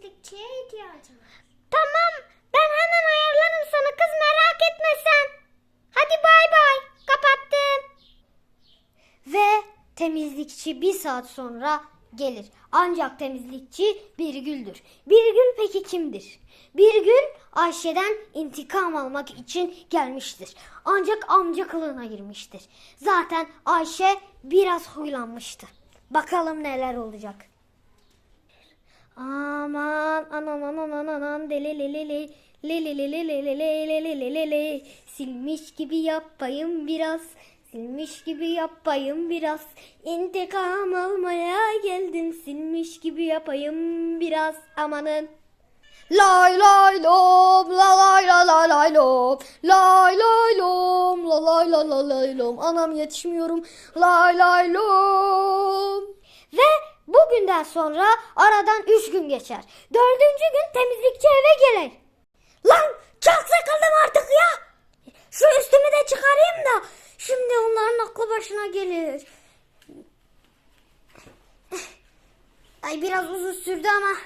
temizlikçiye ihtiyacım var. Tamam ben hemen ayarlarım sana kız merak etme sen. Hadi bay bay kapattım. Ve temizlikçi bir saat sonra gelir. Ancak temizlikçi Birgül'dür. Birgül peki kimdir? Birgül Ayşe'den intikam almak için gelmiştir. Ancak amca kılığına girmiştir. Zaten Ayşe biraz huylanmıştı. Bakalım neler olacak. Li li li silmiş gibi yapayım biraz silmiş gibi yapayım biraz intikam almaya geldim silmiş gibi yapayım biraz amanın Lay lay lom la lay la la lay lom lay lay lom la lay la la anam yetişmiyorum lay lay lom bugünden sonra aradan üç gün geçer. Dördüncü gün temizlikçi eve gelir. Lan çok sıkıldım artık ya. Şu üstümü de çıkarayım da şimdi onların aklı başına gelir. Ay biraz uzun sürdü ama